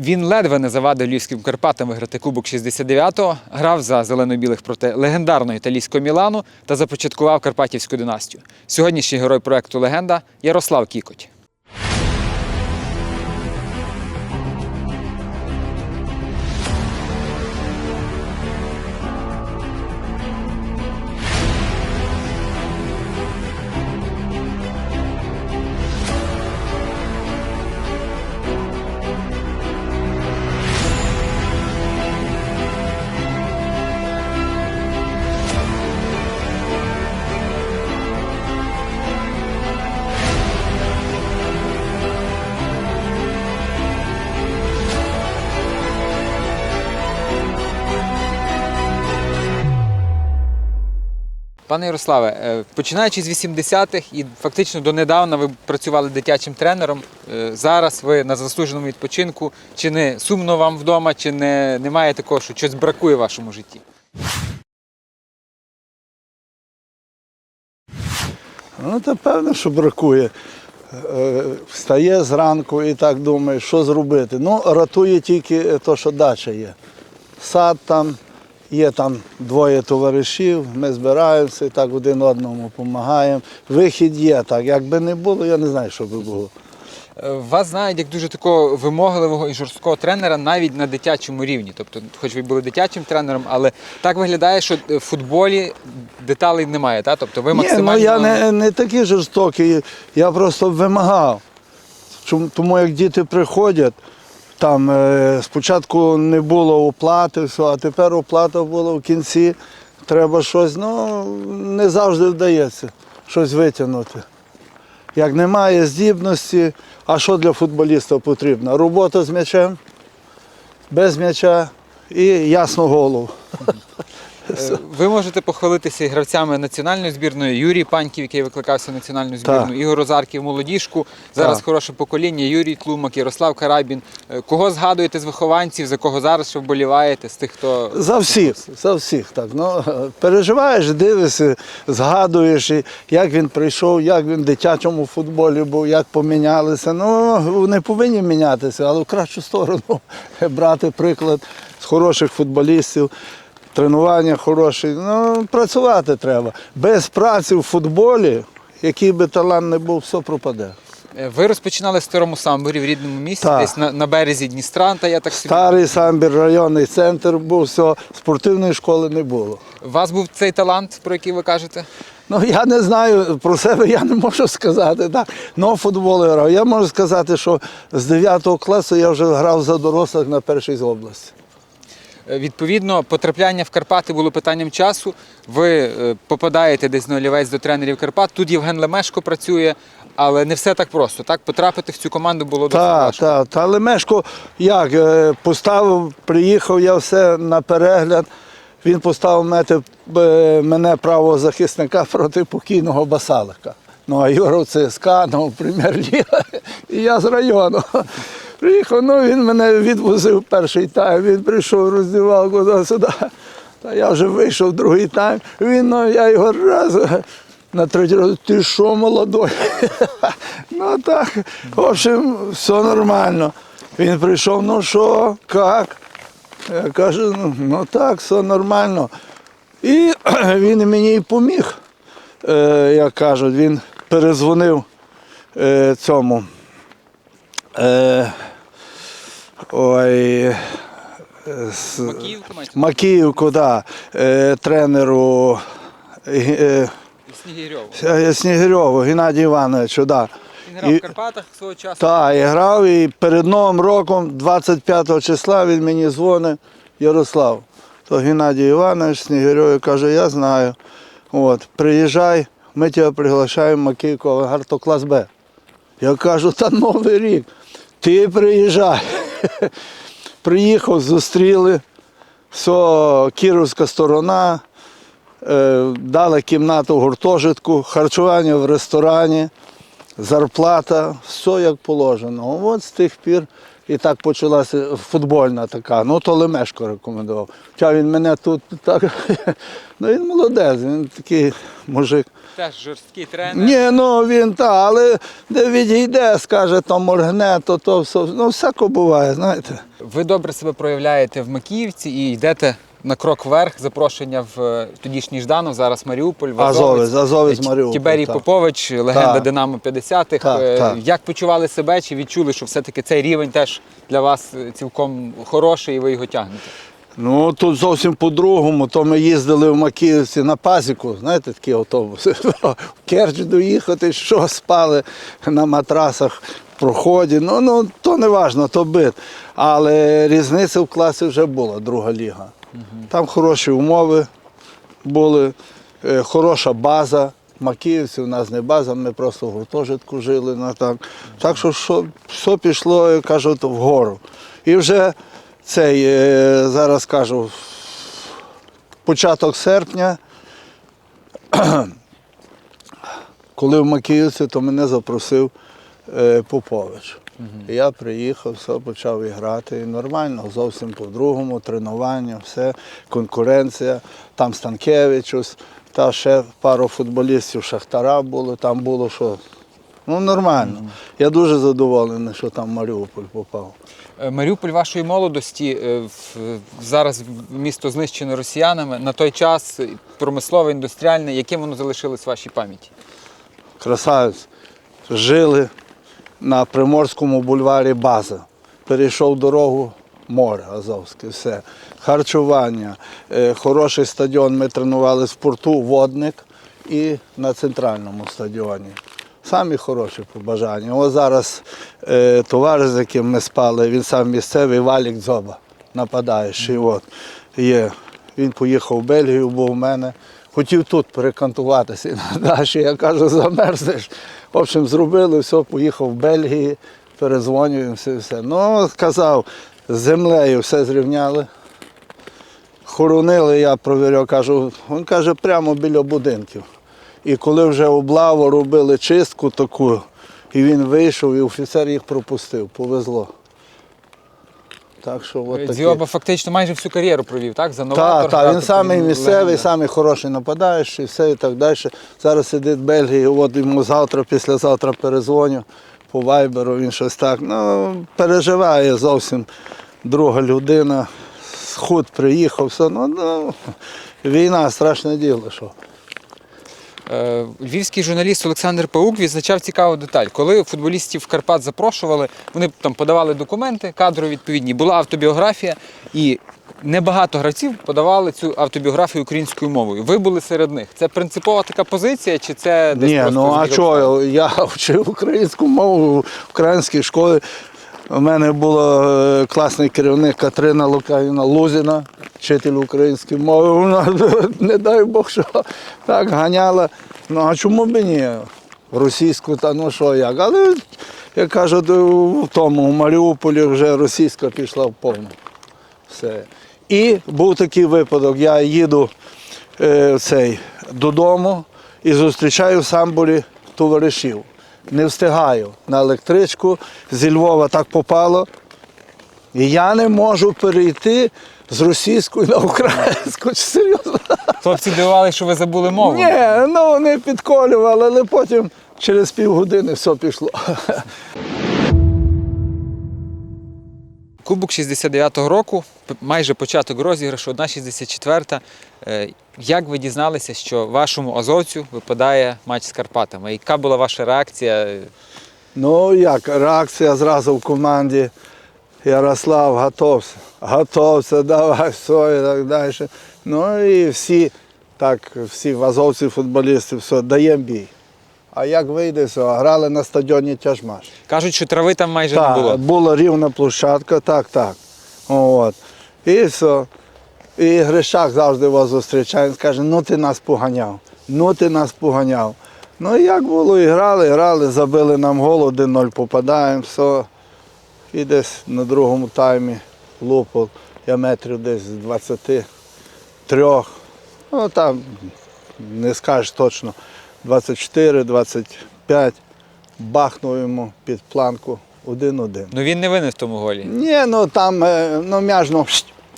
Він ледве не завадив львівським Карпатам виграти Кубок 69-го, грав за зелено-білих проти легендарного італійського Мілану та започаткував Карпатівську династію. Сьогоднішній герой проекту Легенда Ярослав Кікоть. Пане Ярославе, е, починаючи з 80-х і фактично донедавна ви працювали дитячим тренером. Е, Зараз ви на заслуженому відпочинку. Чи не сумно вам вдома, чи не, немає такого, що щось бракує в вашому житті? Ну, то певно, що бракує. Е, Встає зранку і так думає, що зробити. Ну, рятує тільки те, що дача є. Сад там, є там двоє товаришів, ми збираємося і так один одному допомагаємо. Вихід є так. Якби не було, я не знаю, що би було. Е, Вас знають як дуже такого вимогливого і жорсткого тренера навіть на дитячому рівні. Тобто, хоч ви були дитячим тренером, але так виглядає, що в футболі деталей немає. Та? Тобто ви Ні, ну я не, не такий жорстокий, я просто вимагав. Чому- Тому як діти приходять, там е, спочатку не було оплати, а тепер оплата була в кінці. Треба щось, ну не завжди вдається щось витягнути. Як немає здібності, а що для футболіста потрібно? Робота з м'ячем, без м'яча і ясну голову. Е, Ви можете похвалитися і гравцями національної збірної Юрій Паньків, який викликався в національну збірну, Так. Ігор Озарків, молодіжку. Зараз Так. хороше покоління, Юрій Тлумак, Ярослав Карабін. Е, Кого згадуєте з вихованців, за кого зараз ще вболіваєте, з тих, хто За всіх, за всіх так. Ну, переживаєш, дивишся, згадуєш, як він прийшов, як він в дитячому футболі був, як помінялися. Ну, вони повинні мінятися, але в кращу сторону брати приклад з хороших футболістів. Тренування хороші. Ну, працювати треба. Без праці в футболі, який би талант не був, все пропаде. Е, ви розпочинали в старому самборі в рідному місті, Так. десь на, на березі Дністранта. Я так собі. Старий самбір, районний центр був, все, спортивної школи не було. У вас був цей талант, про який ви кажете? Ну, я не знаю, про себе я не можу сказати. Так. Ну, футбол я грав. Я можу сказати, що з 9 класу я вже грав за дорослих на першій з області. Е, Відповідно, потрапляння в Карпати було питанням часу. Ви е, попадаєте десь на олівець до тренерів Карпат. Тут Євген Лемешко працює, але не все так просто. Так, потрапити в цю команду було досить Так, важко. так. Та Лемешко як е, поставив, приїхав я все на перегляд. Він поставив мене, е, мене правого захисника проти покійного Басалика. Ну, а Юра ЦСКА, ну, прем'єр-ліга, і я з району. Приїхав, ну він мене відвозив перший тайм, він прийшов, роздівав туди-сюди. Та я вже вийшов другий тайм. Він, ну, я його раз на третій раз, ти що, молодой? ну так, в общем, все нормально. Він прийшов, ну що, як? Я кажу, ну, ну так, все нормально. І він мені і поміг, е, як кажуть, він перезвонив е, цьому. Е, ой, е, з- Макіївка? Макіївку, да, е, тренеру е, Снігирьову. е, Снігирьову, Геннадію Івановичу. Да. Він грав І- в Карпатах свого часу. Так, і грав, і перед Новим роком, 25 числа, він мені дзвонить, Ярослав. То Геннадій Іванович Снігирьові каже, я знаю. От, приїжджай, ми тебе приглашаємо Макійку Авангард, то клас Б. Я кажу, та Новий рік, ти приїжджай. Приїхав, зустріли, все, Кіровська сторона, е, дали кімнату в гуртожитку, харчування в ресторані зарплата, все як положено. От з тих пір і так почалася футбольна така. Ну, то Лемешко рекомендував. Хоча він мене тут так. Ну він молодець, він такий мужик. Теж жорсткий тренер. Ні, ну він та, але де відійде, скаже, то моргне, то то все. Ну, всяко буває, знаєте. Ви добре себе проявляєте в Макіївці і йдете на крок вверх. Запрошення в е, тодішній Жданов, зараз Маріуполь, в Азовець, Азовець Ті- Маріуполь. Тіберій так. Попович, легенда Так. Динамо 50-х. Так, Е, так. Як почували себе? Чи відчули, що все-таки цей рівень теж для вас е, цілком хороший і ви його тягнете? Ну тут зовсім по-другому. То ми їздили в Макіївці на пасіку, знаєте, такі автобуси. В Керч доїхати, що спали на матрасах в проході. Ну, ну то не важно, то бит. Але різниця в класі вже була, друга ліга. Там хороші умови були, е, хороша база. Макіївці у нас не база, ми просто в гуртожитку жили. На так. так що, що все пішло, як кажуть, вгору. І вже цей, е, зараз кажу, початок серпня, коли в Макіївці, то мене запросив е, Попович. Я приїхав, все, почав і грати. І нормально, зовсім по-другому, тренування, все, конкуренція. Там Станкевичус, та ще пару футболістів Шахтара було, там було що. Ну, нормально. Я дуже задоволений, що там Маріуполь попав. Е, Маріуполь вашої молодості е, в- зараз місто знищено росіянами. На той час промислове, індустріальне, яким воно залишилось в вашій пам'яті? красавець. Жили на Приморському бульварі база. Перейшов дорогу море Азовське, все. Харчування, е, хороший стадіон. Ми тренувалися в порту, водник і на центральному стадіоні. Самі хороші побажання. Ось зараз е, товариш, з яким ми спали, він сам місцевий Валік Дзоба, нападаючий. От, є. Він поїхав в Бельгію, був у мене. Хотів тут перекантуватися і. Я кажу, замерзнеш. В общем, зробили, все, поїхав в Бельгії, перезвонюємо, все, все. Ну, сказав, з землею все зрівняли. Хоронили, я провіряв, кажу, він каже, прямо біля будинків. І коли вже облаву робили чистку таку, і він вийшов, і офіцер їх пропустив, повезло. Так що от такі. Дзіоба фактично майже всю кар'єру провів, так? За Так, новатор. так, грав, він самий місцевий, самий хороший нападаючий, все і так далі. Зараз сидить в Бельгії, от йому завтра, післязавтра перезвоню по вайберу, він щось так. Ну, переживає зовсім друга людина. Схуд приїхав, все. Ну, ну, війна, страшне діло. Що. Е, Львівський журналіст Олександр Паук відзначав цікаву деталь. Коли футболістів в Карпат запрошували, вони там подавали документи, кадрові відповідні, була автобіографія, і небагато гравців подавали цю автобіографію українською мовою. Ви були серед них. Це принципова така позиція, чи це десь Ні, просто ну а чого? Я вчив українську мову в українській школі. У мене була е, класний керівник Катерина Лукаївна Лузіна, вчитель української мови. Вона, не дай Бог, що так ганяла. Ну а чому б ні? Російську, та ну що як. Але, як кажуть, в тому у Маріуполі вже російська пішла в повну. Все. І був такий випадок, я їду е, цей, додому і зустрічаю в Самбурі товаришів. Не встигаю на електричку, зі Львова так попало. І я не можу перейти з російської на українську. Чи серйозно? Хлопці дивували, що ви забули мову. Ні, ну не підколювали, але потім через півгодини все пішло. Кубок 69-го року, майже початок розіграшу, 1-64. Е, Як ви дізналися, що вашому азовцю випадає матч з Карпатами? Яка була ваша реакція? Ну як, реакція зразу в команді. Ярослав, готовся, готовся, давай, все і так далі. Ну і всі, так, всі вазовці, футболісти, все, даємо бій. А як вийде, все, грали на стадіоні Тяжмаш. Кажуть, що трави там майже Так, не було. була рівна площадка, так, так. От. І все. І Гришак завжди вас зустрічає, він каже, ну ти нас поганяв, ну ти нас поганяв. Ну і як було, і грали, грали, забили нам гол, 1-0 попадаємо, все. І десь на другому таймі лупол, я метрів десь з 23. Ну там не скажеш точно. 24, 25. Бахнув йому під планку 1-1. Ну він не винен в тому голі. Ні, ну там е, ну, м'яж ну,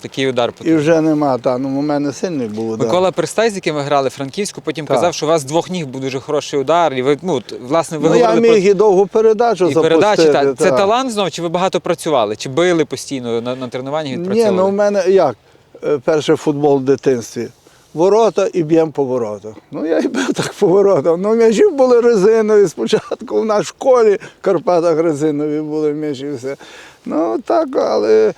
Такий удар І вже нема. Та, ну, у мене сильний був удар. Микола Пристай, з яким ви грали Франківську, потім Так. казав, що у вас з двох ніг був дуже хороший удар. І ви, ну, власне, ви ну, я міг і довгу передачу про і передачі. Та. Це талант знов, чи ви багато працювали, чи били постійно на, на тренуваннях Ні, ну в мене як? Е, Перший футбол в дитинстві. Ворота і б'ємо по воротах. Ну я і бив так по воротах. Ну м'ячі були резинові спочатку. В школі в Карпатах резинові були м'ячі. Все. Ну так, але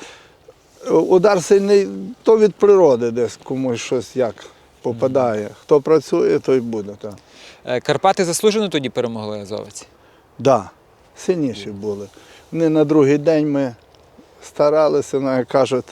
удар сильний, то від природи десь комусь щось як попадає. Хто працює, той буде. Так. Е, Карпати заслужено тоді перемогли азовець. Да, сильніші були. Вони на другий день ми старалися, ну, як кажуть,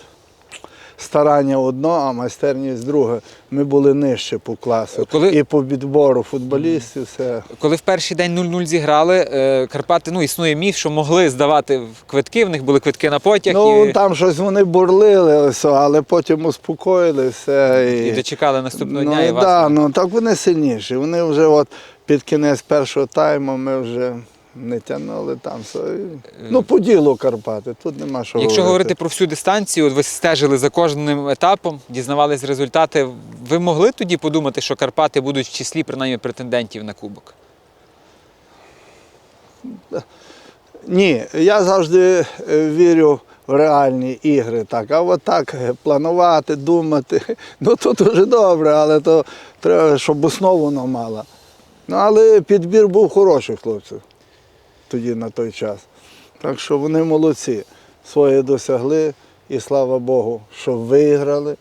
старання одно, а майстерність друге. Ми були нижче по класу. Коли- І по відбору футболістів, все. Коли в перший день 0-0 зіграли, е, Карпати, ну, існує міф, що могли здавати квитки, в них були квитки на потяг Ну, і, там щось вони бурлили, але потім успокоїли все. І, і дочекали наступного ну, дня. І вас... да, ну, так вони сильніші. Вони вже от під кінець першого тайму ми вже не тягнули там. Ну, по ділу Карпати, тут нема що Якщо говорити про всю дистанцію, от ви стежили за кожним етапом, дізнавались результати. Ви могли тоді подумати, що Карпати будуть в числі принаймні претендентів на кубок? Ні, я завжди е, вірю в реальні ігри. Так. А от так е, планувати, думати, ну то дуже добре, але то треба, щоб основу воно мала. Ну, але підбір був хороший хлопців тоді на той час. Так що вони молодці, своє досягли, і слава Богу, що виграли.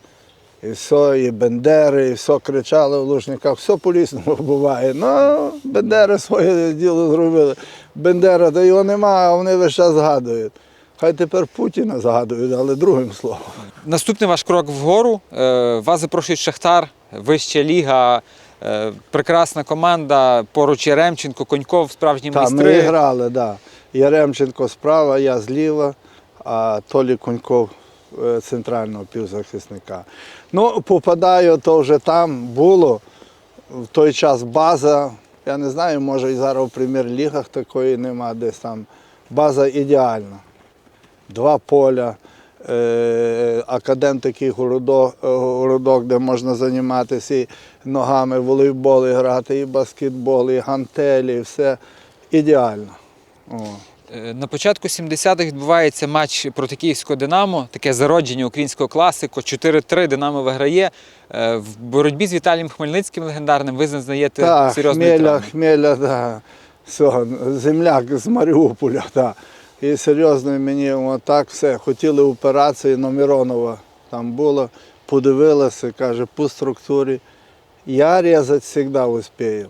І все, і Бендери, і все кричали в Лужниках, все по-різному буває. Ну, Бендери своє діло зробили. Бендера, та його немає, а вони весь час згадують. Хай тепер Путіна згадують, але другим словом. Наступний ваш крок вгору. Е, Вас запрошують Шахтар, вища ліга, прекрасна команда, поруч Яремченко, Коньков, справжні Так, ми грали, так. Да. Яремченко справа, я зліва, а Толі Коньков е, центрального півзахисника. Ну, попадаю, то вже там було. В той час база, я не знаю, може і зараз в прем'єр-лігах такої нема, десь там. База ідеальна. Два поля, е, академ такий городок, е, городок, де можна займатися і ногами, волейболи грати, і баскетбол, і гантелі, і все ідеально. О. Е, На початку 70-х відбувається матч проти Київського Динамо, таке зародження українського класику. 4-3 Динамо виграє. Е, В боротьбі з Віталієм Хмельницьким легендарним ви зазнаєте Так, серйозної хмеля, травми. хмеля, да. Все, земляк з Маріуполя, так. І серйозно мені отак все. Хотіли операції на Миронова. Там було, подивилися, каже, по структурі. Я різати завжди успію.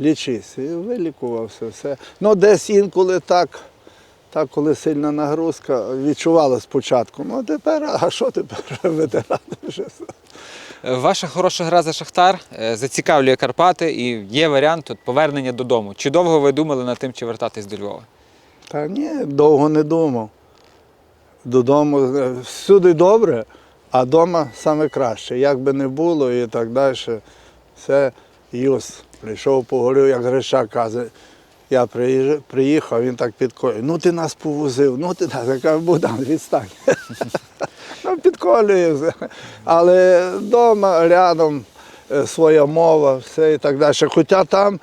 Лічись. І вилікувався все. Ну, десь інколи так, так, коли сильна нагрузка, відчувала спочатку. Ну, тепер, а що тепер ветерани вже? Ваша хороша гра за Шахтар е, зацікавлює Карпати і є варіант повернення додому. Чи довго ви думали над тим, чи вертатись до Львова? Та ні, довго не думав. Додому е, всюди добре, а вдома саме краще. Як би не було і так далі. Все, Юс прийшов, поговорив, як Гриша каже. Я приїхав, він так підколює. Ну ти нас повозив, ну ти нас. Я кажу, Богдан, відстань. ну, підколює. Але вдома рядом е, своя мова, все і так далі. Хоча там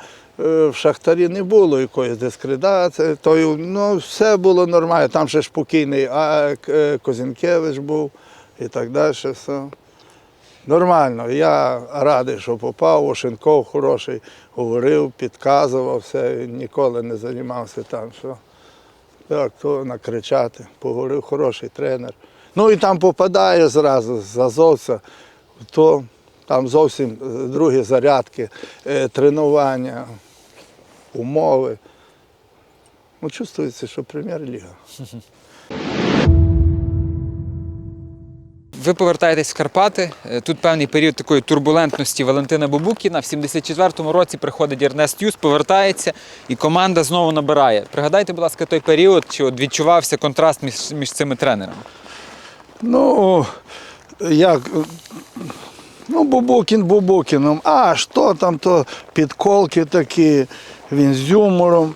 в Шахтарі не було якоїсь дискредації, то, ну, все було нормально. Там ще ж покійний а, е, Козінкевич був і так далі. Все. Нормально. Я радий, що попав. Ошенков хороший, говорив, підказував, все, ніколи не займався там. Що. Так, то накричати, поговорив, хороший тренер. Ну і там попадає зразу з азовця, то там зовсім е, другі зарядки, е, тренування, умови. Ну, чувствується, що прем'єр-ліга. Ви повертаєтесь в Карпати. Е, Тут певний період такої турбулентності Валентина Бабукіна. В 74-му році приходить Ернест Юс, повертається і команда знову набирає. Пригадайте, будь ласка, той період, чи от відчувався контраст між, між цими тренерами. Ну, як. Ну, Бубукін Бубукіном. А що там, то підколки такі, він з юмором.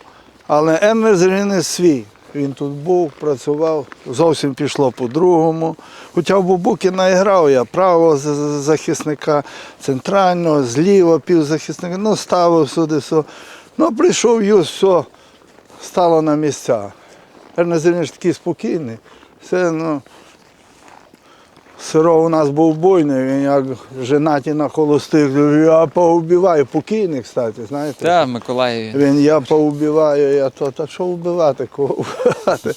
Але Еннес він свій. Він тут був, працював, зовсім пішло по-другому. Хоча в Бубукіна і грав я правого захисника, центрального, зліва півзахисника, ну ставив сюди все. Ну, прийшов Юс, все, стало на місця. Ернест Зеленич такий спокійний. Все, ну, Сиро у нас був бойний, він як женаті на холостих, я поубиваю, покійний, кстати, знаєте. Та, в Він я поубиваю, я то, та що вбивати, кого вбивати.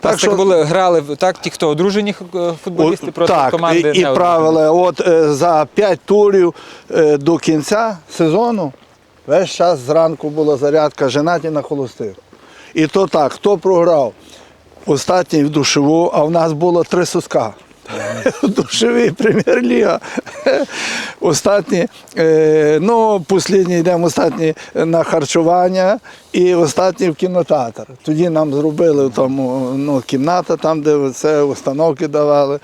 Так, так були, грали так, ті, хто одружені е, футболісти От, проти так, команди. і, і правила, от е, за 5 турів е, до кінця сезону весь час зранку була зарядка женаті на холостих. І то так, хто програв? Останній в душову, а в нас було три суска. Душовий прем'єр-ліга. Останні, е, ну, останній йдемо останні на харчування і останній в кінотеатр. Тоді нам зробили тому ну, кімната, там, де це установки давали,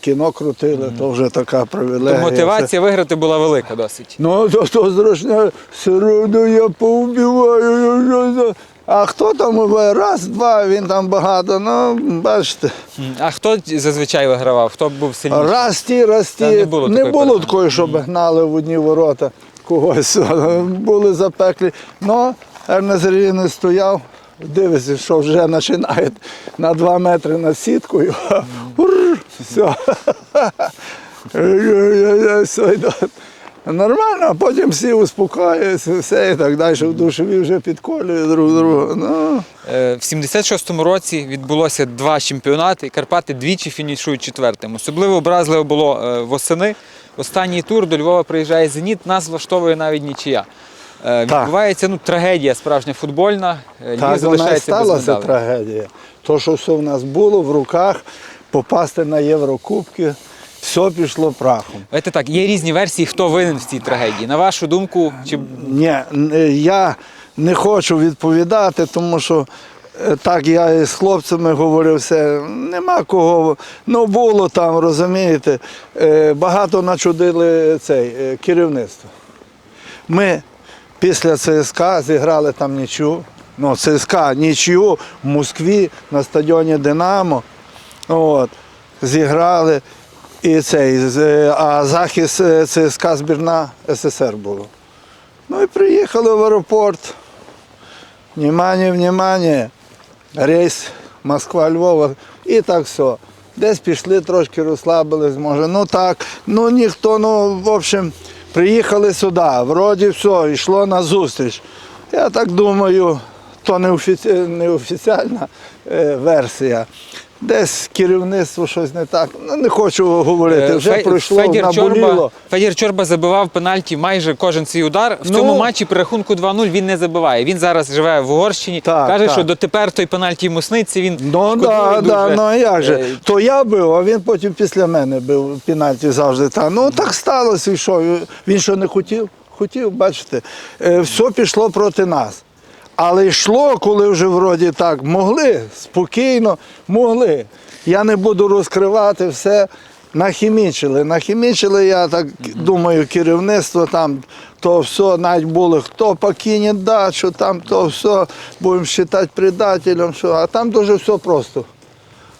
кіно крутили, то вже така То привілегія. мотивація виграти була велика досить. Ну, то, то зручне, середу я поубиваю. я за- А хто там? Раз, два, він там багато. Ну, бачите. А хто зазвичай вигравав? Хто був сильніший? Раз ті, раз ті. Та не було не було такої, щоб гнали в одні ворота когось. Були запеклі. Ну, Ернест Рівний стояв, дивиться, що вже починають на два метри над сіткою. Все. Нормально, а потім всі успокоюються, все і так далі, в душові вже підколюють друг друга. Ну, Е, В 76-му році відбулося два чемпіонати, і Карпати двічі фінішують четвертим. Особливо образливо було е, восени. Останній тур до Львова приїжджає Зеніт, нас влаштовує навіть нічия. Е, Відбувається ну, трагедія справжня футбольна. Так вона і сталася трагедія. То, що все в нас було в руках, попасти на Єврокубки, все пішло прахом. Давайте так, є різні версії, хто винен в цій трагедії. На вашу думку, чи Ні, я не хочу відповідати, тому що е, так я і з хлопцями говорив, все, нема кого. Ну було там, розумієте, е, багато начудили цей е, керівництво. Ми після ЦСКА зіграли там нічю. Ну, ЦСКА нічю в Москві на стадіоні Динамо. От, зіграли. І цей, а захист е, ЦСКА збірна СССР було. Ну і приїхали в аеропорт. Внимание, внимание. Рейс Москва-Львова. І так все. Десь пішли, трошки розслабились, може. Ну так, ну ніхто, ну, в общем, приїхали сюди. Вроді все, йшло на зустріч. Я так думаю, то не, офіці... не офіціальна е, версія. Десь керівництво щось не так. Ну, не хочу говорити. Е, Вже Фе- пройшло, Федір Чорба, наболіло. Федір Чорба забивав пенальті майже кожен свій удар. В Ну. цьому матчі при рахунку 2-0 він не забиває. Він зараз живе в Угорщині. Так, каже, так. що дотепер той пенальті йому сниться. Він Ну шкодує да, да, ну а як же? Е, То я бив, а він потім після мене бив пенальті завжди. Та. Ну так сталося і що? Він що не хотів? Хотів, бачите. Е, Все пішло проти нас. Але йшло, коли вже вроді так могли, спокійно, могли. Я не буду розкривати все. Нахімічили. Нахімічили, я так думаю, керівництво там, то все, навіть були, хто покине дачу, там то все, будемо вважати предателем, що, а там дуже все просто.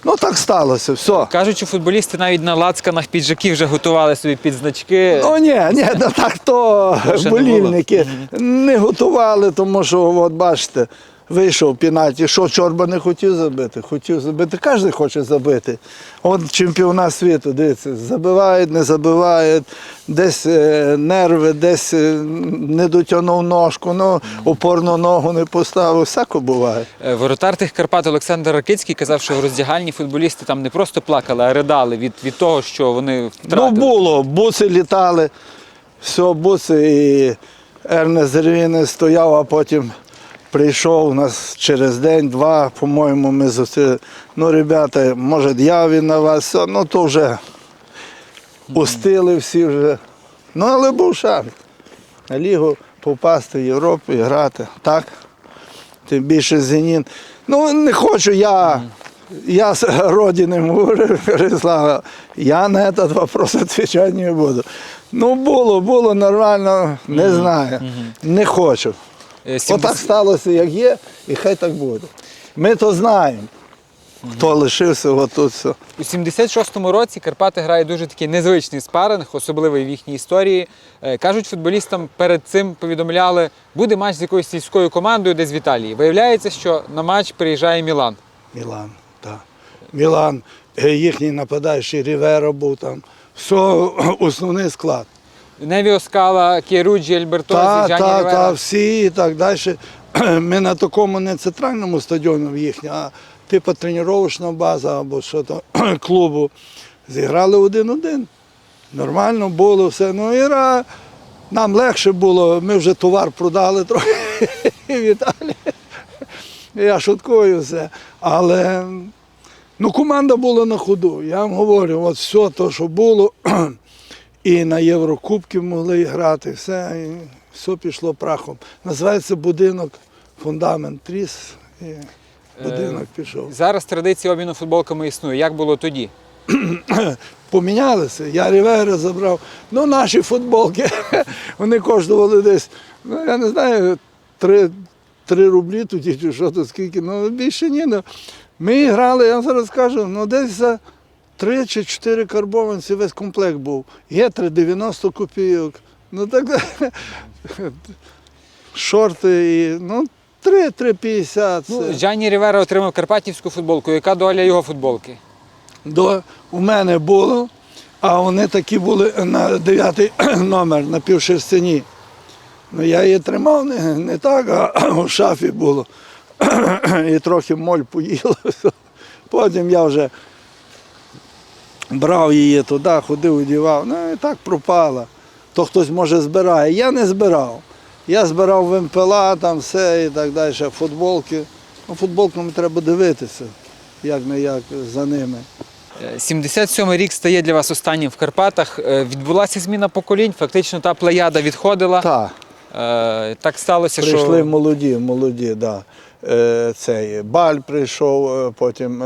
Ну так сталося, все. Кажуть, що футболісти навіть на лацканах піджаків вже готували собі під значки. Ну ні, ні, ну, так то болівники не не готували, тому що, от бачите, вийшов пенальті. Що Чорба не хотів забити? Хотів забити. Кожен хоче забити. От чемпіонат світу, дивіться, забивають, не забивають, десь е, нерви, десь е, не дотягнув ножку, ну, опорну ногу не поставив. Всяко буває. Е, Воротар тих Карпат Олександр Ракицький казав, що в роздягальні футболісти там не просто плакали, а ридали від, від того, що вони втратили. Ну, було, буси літали, все, буси і Ернест Зервіни стояв, а потім прийшов у нас через день-два, по-моєму, ми зустріли. Ну, ребята, може, я все, ну то вже устили всі вже. Ну, але був шанс. На лігу попасти в Європу і грати. Так? Тим більше Зенін. Ну, не хочу я. Я с родинам говорю, я на этот вопрос отвечать не буду. Ну, було, було нормально, не знаю. Не хочу. Е, Отак сталося, як є, і хай так буде. Ми то знаємо, хто лишився отут. все. У 76-му році Карпати грають дуже такий незвичний спаринг, особливий в їхній історії. Е, Кажуть, футболістам перед цим повідомляли, буде матч з якоюсь сільською командою, десь в Італії. Виявляється, що на матч приїжджає Мілан. Мілан, так. Мілан, е, їхній нападаючий Рівера був там. Все, основний склад. Невіо Скала, Кіруджі, Альбертозі, Джані так, так, всі і так далі. Ми на такому не центральному стадіоні їхній, а типу тренувальна база або що то клубу. Зіграли один-один. Нормально було все. Ну і ра- нам легше було, ми вже товар продали трохи в Італії. Я шуткую все. Але ну, команда була на ходу. Я вам говорю, от все те, що було, і на Єврокубки могли грати, все, і все пішло прахом. Називається будинок, фундамент тріс, і будинок пішов. Зараз традиція обміну футболками існує. Як було тоді? Помінялися. Я Рівера забрав. Ну, наші футболки, вони коштували десь, ну я не знаю, 3, 3 рублі тоді, чи що то скільки, ну більше ні. Ну. Ми грали, я зараз скажу, ну десь за 3 чи 4 карбованці весь комплект був. Гетри 90 копійок. Ну так шорти і ну 3, 3,50. Ну, це. Джані Рівера отримав карпатівську футболку. Яка доля його футболки? до у мене було, а вони такі були на дев'ятий номер на півшерстяні. Ну, я її тримав не, не так, а в шафі було. І трохи моль поїла. Потім я вже брав її туди, ходив, одівав. Ну і так пропала. То хтось може збирає. Я не збирав. Я збирав вимпела, там все і так далі, футболки. Ну, футболками треба дивитися, як не як за ними. Е, 77-й рік стає для вас останнім в Карпатах. Е, Відбулася зміна поколінь, фактично та плеяда відходила. Так. Е, Так сталося, Прийшли що молоді, молоді, да. Е, цей Баль прийшов, е, потім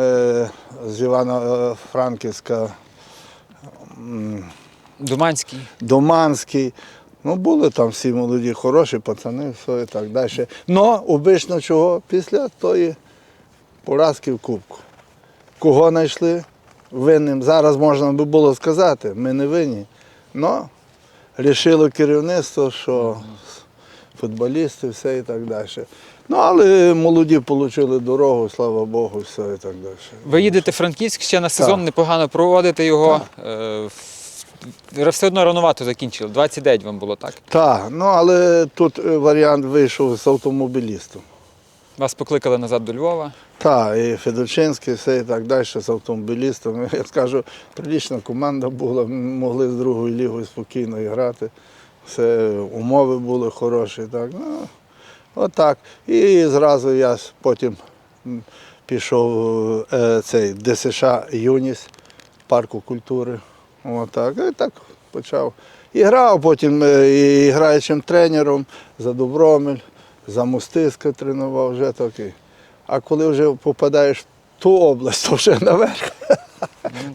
з Івано-Франківська, м, Думанський. Ну, були там всі молоді, хороші пацани, все і так далі. Но обично чого? Після тої поразки в Кубку. Кого знайшли винним? Зараз можна би було сказати, ми не винні. Но рішило керівництво, що футболісти, все і так далі. Ну, але молоді отримали дорогу, слава Богу, все і так далі. Ви їдете в Франківськ ще на сезон, Так. непогано проводите його. Е, в- Все одно рановато закінчили. 29 вам було так. Так, ну але тут е, варіант вийшов з автомобілістом. Вас покликали назад до Львова. Так, і Федорчинський, все і так далі з автомобілістами. Я скажу, прилічна команда була, м, могли з другою лігою спокійно грати. Все, умови були хороші. Так. Ну, отак. І зразу я потім пішов е, цей ДСШ Юніс, парку культури. Отак. І так почав. І грав потім е, і граючим тренером за Добромель, за Мостиська тренував вже такий. А коли вже попадаєш в ту область, то вже наверх.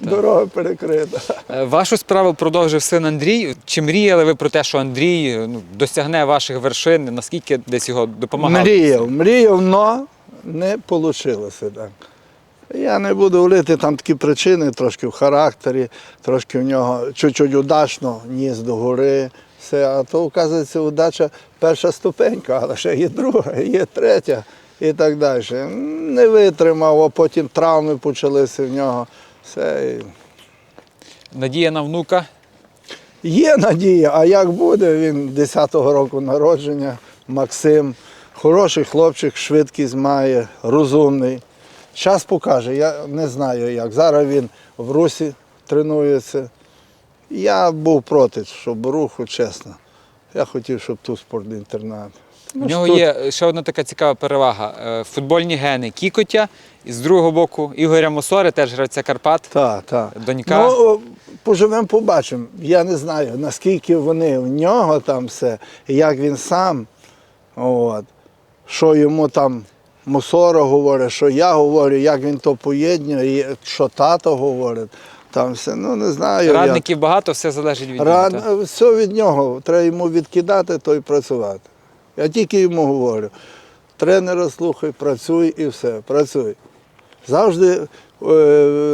Дорога перекрита. Е, Вашу справу продовжив син Андрій. Чи мріяли ви про те, що Андрій е, ну, досягне ваших вершин? Наскільки десь його допомагав? Мріяв, мріяв, але не вийшло так. Я не буду говорити там такі причини, трошки в характері, трошки в нього чуть-чуть удачно, ніс до гори. Все, а то, вказується, удача перша ступенька, але ще є друга, є третя і так далі. Не витримав, а потім травми почалися в нього. Все. Надія на внука. Є надія, а як буде, він 10-го року народження, Максим, хороший хлопчик, швидкість має, розумний. Час покаже, я не знаю як. Зараз він в Русі тренується. Я був проти, щоб руху, чесно. Я хотів, щоб тут спортний інтернат. Ну, В нього є ще одна така цікава перевага. Е, Футбольні гени Кікотя, і з другого боку Ігоря Мосори, теж гравця Карпат. Так, так. Донька. Ну, поживемо, побачимо. Я не знаю, наскільки вони в нього там все, як він сам, от, що йому там Мусора говорить, що я говорю, як він то поєднує, що тато говорить. Там все, ну не знаю. як. Радників багато, все залежить від Рад... нього. так? Все від нього. Треба йому відкидати, то й працювати. Я тільки йому говорю. тренера слухай, працюй і все, працюй. Завжди е,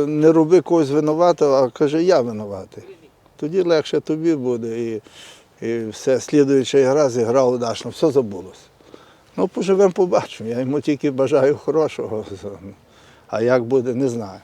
не роби когось винуватого, а кажи, я винуватий. Тоді легше тобі буде і, і все, слідуюча гра зіграв удачно, все забулося. Ну, поживемо, побачимо. Я йому тільки бажаю хорошого. А як буде, не знаю.